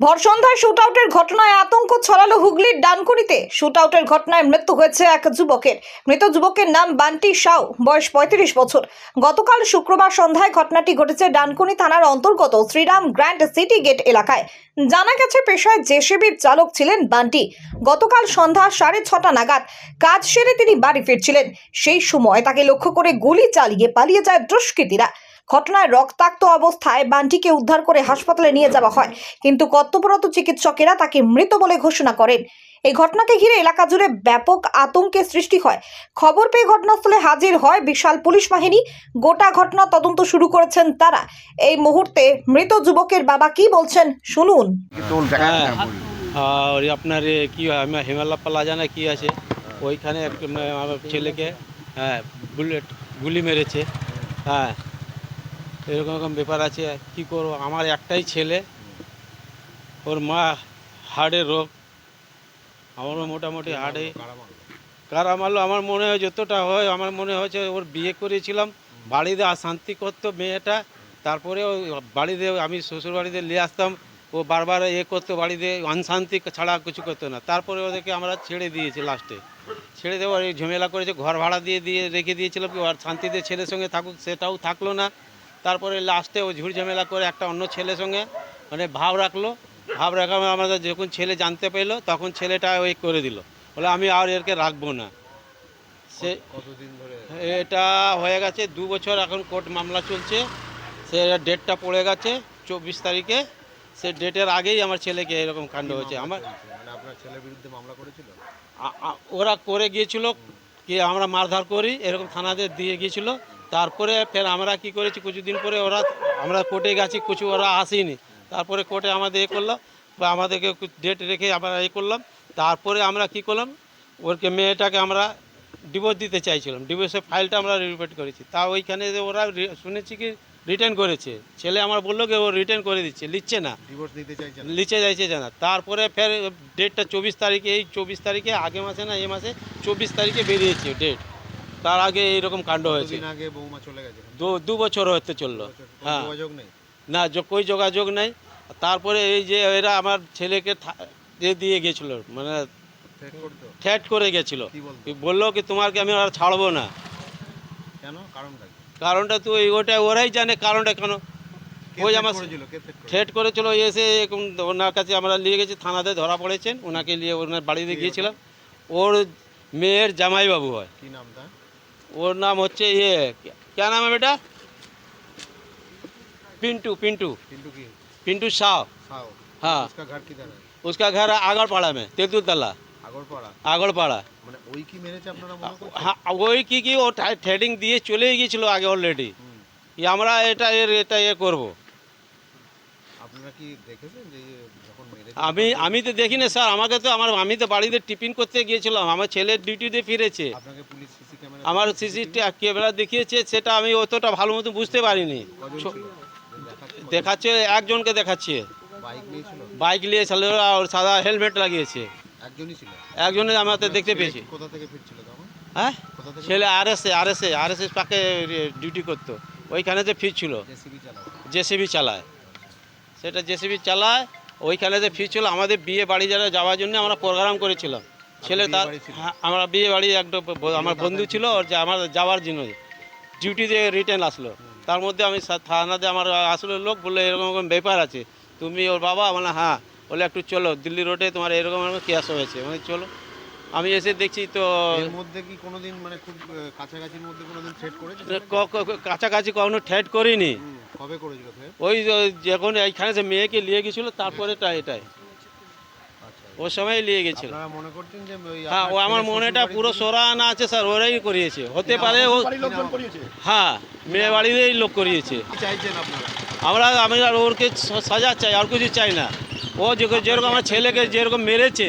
ভর সন্ধ্যায় শুট আউটের ঘটনায় আতঙ্ক ছড়ালো হুগলির ডানকুনিতে। শুট আউটের ঘটনায় মৃত্যু হয়েছে এক যুবকের। মৃত যুবকের নাম বান্টি সাউ, বয়স পঁয়ত্রিশ বছর। গতকাল শুক্রবার সন্ধ্যায় ঘটনাটি ঘটেছে ডানকুনি থানার অন্তর্গত শ্রীরাম গ্র্যান্ড সিটি গেট এলাকায়। জানা গেছে, পেশায় জেসিবির চালক ছিলেন বান্টি। গতকাল সন্ধ্যা সাড়ে ছটা নাগাদ কাজ সেরে তিনি বাড়ি ফিরছিলেন। সেই সময় তাকে লক্ষ্য করে গুলি চালিয়ে পালিয়ে যায় দুষ্কৃতীরা। ঘটনায় রক্তাক্ত অবস্থায় বান্টিকে উদ্ধার করে হাসপাতালে নিয়ে যাওয়া হয়। কিন্তু কর্তব্যরত চিকিৎসকেরা তাকে মৃত বলে ঘোষণা করেন। এই ঘটনাকে ঘিরে এলাকা জুড়ে ব্যাপক আতঙ্কের সৃষ্টি হয়। খবর পেয়ে ঘটনাস্থলে হাজির হয় বিশাল পুলিশ বাহিনী। গোটা ঘটনা তদন্ত শুরু করেছেন তারা। এই মুহূর্তে মৃত যুবকের বাবা কি বলছেন শুনুন। হ্যাঁ। যাচ্ছে না পুরী। আর আপনার কি হয়? হিমালয় প্লাজা না কি আছে। ওইখানে আমার ছেলেকে হ্যাঁ বুলেট গুলি মেরেছে। হ্যাঁ। এরকম এরকম ব্যাপার আছে, কি করব? আমার একটাই ছেলে, ওর মা হার্টের রোগ। আমারও মোটামুটি হার্টে কারা মারলো আমার মনে হয় যতটা হয়, আমার মনে হয়েছে ওর বিয়ে করেছিলাম, বাড়িতে শান্তি করতো মেয়েটা, তারপরে ওই বাড়িতে, আমি শ্বশুর বাড়িতে নিয়ে আসতাম, ও বারবার এ করতো বাড়িতে অনশান্তি ছাড়া কিছু করতো না। তারপরে ওদেরকে আমরা ছেড়ে দিয়েছি লাস্টে ছেড়ে দেওয়ার ঝামেলা করেছে, ঘর ভাড়া দিয়ে দিয়ে রেখে দিয়েছিলাম কি আর শান্তিতে ছেলের সঙ্গে থাকুক, সেটাও থাকল না। তারপরে লাস্টে ও ঝুড় ঝামেলা করে একটা অন্য ছেলের সঙ্গে মানে ভাব রাখল। ভাব রাখা আমাদের যখন ছেলে জানতে পেল তখন ছেলেটা ওই করে দিল। বলে আমি আর এরকে রাখব না। সে কতদিন ধরে? এটা হয়ে গেছে দু বছর এখন কোর্ট মামলা চলছে। সে ডেটটা পড়ে গেছে চব্বিশ তারিখে। সে ডেটের আগেই আমার ছেলেকে এরকম কাণ্ড হয়েছে। আমার মানে আপনার ছেলের বিরুদ্ধে মামলা করেছিল? ওরা করে গিয়েছিল কি আমরা মারধর করি এরকম থানাতে দিয়ে গিয়েছিল। তারপরে ফের আমরা কি করেছি কিছুদিন পরে ওরা আমরা কোর্টে গেছি কিছু ওরা আসেনি। তারপরে কোর্টে আমাদের এ করল বা আমাদেরকে ডেট রেখে আমরা এ করলাম। তারপরে আমরা কি করলাম ওরকে মেয়েটাকে আমরা ডিভোর্স দিতে চাইছিলাম। ডিভোর্সের ফাইলটা আমরা রিপিট করেছি। তা ওইখানে যে ওরা শুনেছি কি রিটার্ন করেছে। ছেলে আমার বলল কি ও রিটার্ন করে দিচ্ছে লিখছে না। ডিভোর্স নিতে চাইছেন লিচে যাইছে জানা তারপরে ফের ডেটটা চব্বিশ তারিখে এই চব্বিশ তারিখে আগে মাসে না এ মাসে চব্বিশ তারিখে বেরিয়েছে ডেট তার আগে এইরকম কাণ্ড হয়েছে। আগে বৌমা চলে গেছে? দু দু বছর হতে চলল। হ্যাঁ। যোগাযোগ নেই? না যো- কই যোগাযোগ নাই। তারপরে এই যে এরা আমার ছেলেকে এ দিয়ে গেছিল মানে থ্যাট করে গেছিল। বলল কি তোমাকে আমি আর ছাড়বো না? কেন? কারণটা তো এই ওটা ওরাই জানে কারণটা কেন। ওই আমার থ্রেট করেছিল? এসে এরকম ওনার কাছে আমরা নিয়ে গেছি থানাতে ধরা পড়েছেন। ওনাকে নিয়ে ওনার বাড়িতে গিয়েছিলাম। ওর মেয়ের জামাইবাবু হয়। কি নামটা ওর নাম হচ্ছে ইয়ে क्या नाम है बेटा पिंटू पिंटू কিন্তু কি पिंटू शाह খাও हाँ उसका घर किधर है उसका घर है आगरपाड़ा में तेतुलतला আগরপাড়া আগরপাড়া মানে ওই কি মেরেছে আপনারা মনে করছেন হ্যাঁ ওই কি কি ও থ্রেডিং দিয়ে চলে গিয়েছিল আগে অলরেডি হুম। আমরা এটা এর এটা এ করব আপনারা কি দেখেছেন যে যখন আমি আমি তো দেখি না স্যার। আমাকে তো আমার আমি তো বাড়িতে টিফিন করতে গিয়েছিলাম। আমার ছেলের ডিউটিতে ফিরেছে। আপনাকে পুলিশ সিসি ক্যামেরা আমার সিসি ক্যামেরা দেখিয়েছে সেটা আমি অতটা ভালো মতো বুঝতে পারিনি। দেখাচ্ছে একজনকে দেখাচ্ছে। বাইক নিয়ে ছেলে? আর সাদা হেলমেট লাগিয়েছে। একজনই ছিল? একজনে আমাদের দেখতে পেয়েছি। কোথা থেকে ফিরছিল তখন? হ্যাঁ? ছেলে আর এস আর এস আর এস এস পাকে ডিউটি করতো। ওইখানে যে ফিরছিল জেসিবি চালায়। সেটা জেসিবি চালায় ওইখানে যে ফিরছিল আমাদের বিয়ে বাড়ি যারা যাওয়ার জন্য আমরা প্রোগ্রাম করেছিলাম। ছেলে তার হ্যাঁ, আমরা বিয়ে বাড়ি একটা আমার বন্ধু ছিল ওর যে আমার যাওয়ার জন্য। ডিউটিতে রিটার্ন আসলো। তার মধ্যে আমি থানাতে আমার আসলো লোক বলল এরকম এরকম ব্যাপার আছে। তুমি ওর বাবা? মানে হ্যাঁ। বলে একটু চলো দিল্লি রোডে তোমার এরকম এরকম কেস হয়েছে। মানে চলো। আমি এসে দেখছি তো এর মধ্যে কি কোনোদিন মানে খুব কাছাকাছির মধ্যে কোনোদিন থ্রেট করেছে? কাছাকাছি কখনো ঠেট করিনি। কবে করেছিল ওই যখন এইখানে যে মেয়েকে নিয়ে গেছিল তারপরে এটাই। আচ্ছা ওর সময় নিয়ে গেছিল। হ্যাঁ ও আমার মনেটা পুরো সোরানা আছে স্যার ওরাই করিয়েছে। হতে পারে ও হ্যাঁ মেয়ে বাড়িতেই লোক করিয়েছে। আমরা আমি আর ওরকে সাজা চাই আর কিছু চাই না। ও যেরকম আমার ছেলেকে যেরকম মেরেছে